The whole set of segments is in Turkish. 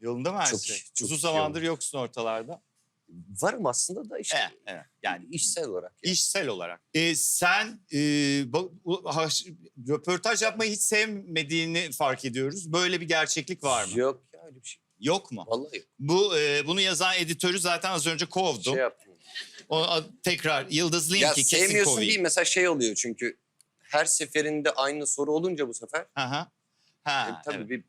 Yolunda mı her Çok şey? çok Uzun zamandır yoksun ortalarda. Varım aslında da işte Evet, evet. yani işsel olarak. yani. İşsel olarak. E, sen e, röportaj yapmayı hiç sevmediğini fark ediyoruz. Böyle bir gerçeklik var mı? Yok ya öyle bir şey. Yok mu? Vallahi yok. Bu e, bunu yazan editörü zaten az önce kovdum. Şey. O, a- tekrar Yıldız Ya Link'i kesin sevmiyorsun kovayım. değil mesela şey oluyor çünkü her seferinde aynı soru olunca bu sefer Aha. Ha, e, tabii evet. bir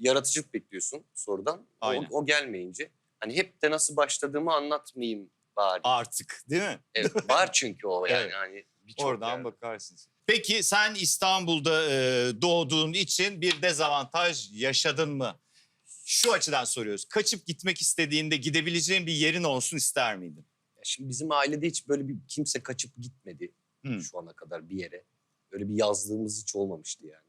yaratıcılık bekliyorsun sorudan. O, Aynen. o gelmeyince hani hep de nasıl başladığımı anlatmayayım bari. Artık değil mi? Evet, var çünkü o yani Evet. hani Oradan yerde. bakarsın. Peki sen İstanbul'da e, doğduğun için bir dezavantaj yaşadın mı? Şu açıdan soruyoruz. Kaçıp gitmek istediğinde gidebileceğin bir yerin olsun ister miydin? Ya Şimdi bizim ailede hiç böyle bir kimse kaçıp gitmedi Hı. şu ana kadar bir yere. Öyle bir yazlığımız hiç olmamıştı yani.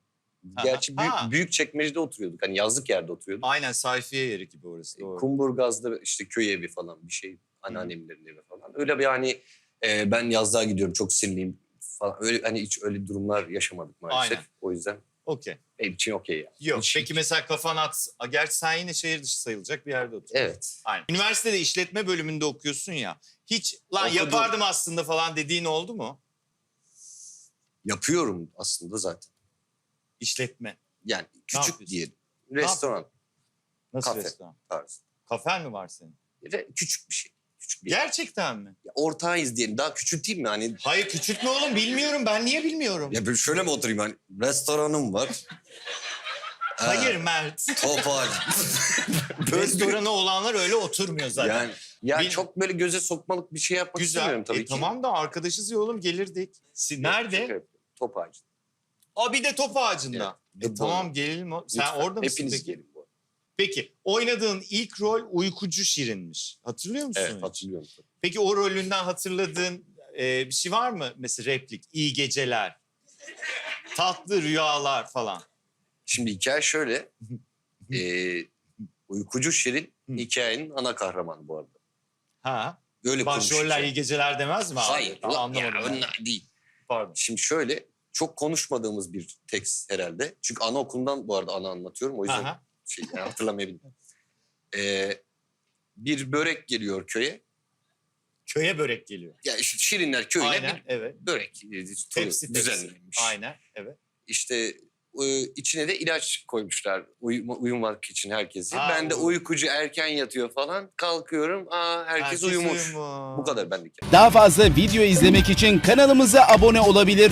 Gerçi büyük, ha. büyük çekmecede oturuyorduk. Hani yazlık yerde oturuyorduk. Aynen sayfiye yeri gibi orası doğru. Kumburgaz'da işte köy evi falan bir şey. Anneannemlerin evi falan. Öyle bir hani e, ben yazlığa gidiyorum çok sinirliyim falan. Öyle hani hiç öyle durumlar yaşamadık maalesef. Aynen. O yüzden Okey. benim için okey yani. Yok. Hiç- Peki mesela kafan at. Gerçi sen yine şehir dışı sayılacak bir yerde oturuyorsun. Evet. Aynen. Üniversitede işletme bölümünde okuyorsun ya. Hiç lan Okudum. yapardım aslında falan dediğin oldu mu? Yapıyorum aslında zaten. İşletme. Yani küçük yapıyorsun? diyelim. Restoran Nasıl Kafe. restoran? tarzı. Kafen mi var senin? Ve küçük bir şey. Küçük bir yer. Gerçekten mi? Ortağıyız diyelim. Daha küçülteyim mi? Hani Hayır küçültme oğlum bilmiyorum ben niye bilmiyorum. ya böyle şöyle mi oturayım hani restoranım var. Hayır Ha, Mert. Topal. Böyle bir- Restoranı olanlar öyle oturmuyor zaten. Yani ya Bil- çok böyle göze sokmalık bir şey yapmak Güzel. istemiyorum tabii E, ki. Tamam da arkadaşız ya oğlum gelirdik. Si- Nerede? şaka yapıyorum. Top ağacı. Aa bir de top ağacında. Evet. E, tamam gelelim. o- Sen Lütfen, orada mısın Hepiniz peki? gelin bu arada. Peki oynadığın ilk rol uykucu Şirin'miş. Hatırlıyor musun? Evet hatırlıyorum. Peki o rolünden hatırladığın e, bir şey var mı? Mesela replik, iyi geceler, tatlı rüyalar falan. Şimdi hikaye şöyle. Ee, uykucu Şirin hikayenin ana kahramanı bu arada. Ha? Böyle Başroller hikaye. iyi geceler demez mi abi? Hayır. Ulan Anlamadım. ya, ben. onlar değil. Pardon. Şimdi şöyle çok konuşmadığımız bir tekst herhalde. Çünkü anaokulundan bu arada ana anlatıyorum. O yüzden Aha. şey, yani hatırlamayabilirim. Ee, bir börek geliyor köye. Köye börek geliyor. Yani şu Şirinler köyüne Aynen, bir evet. börek e, Tepsi tepsi. düzenlenmiş. Aynen, evet. İşte e, içine de ilaç koymuşlar uyuma, uyumak için herkesi. Ha, ben de uykucu erken yatıyor falan. Kalkıyorum. Aa herkes, uyumuş. Bu kadar bendeki. Daha fazla video izlemek için kanalımıza abone olabilir.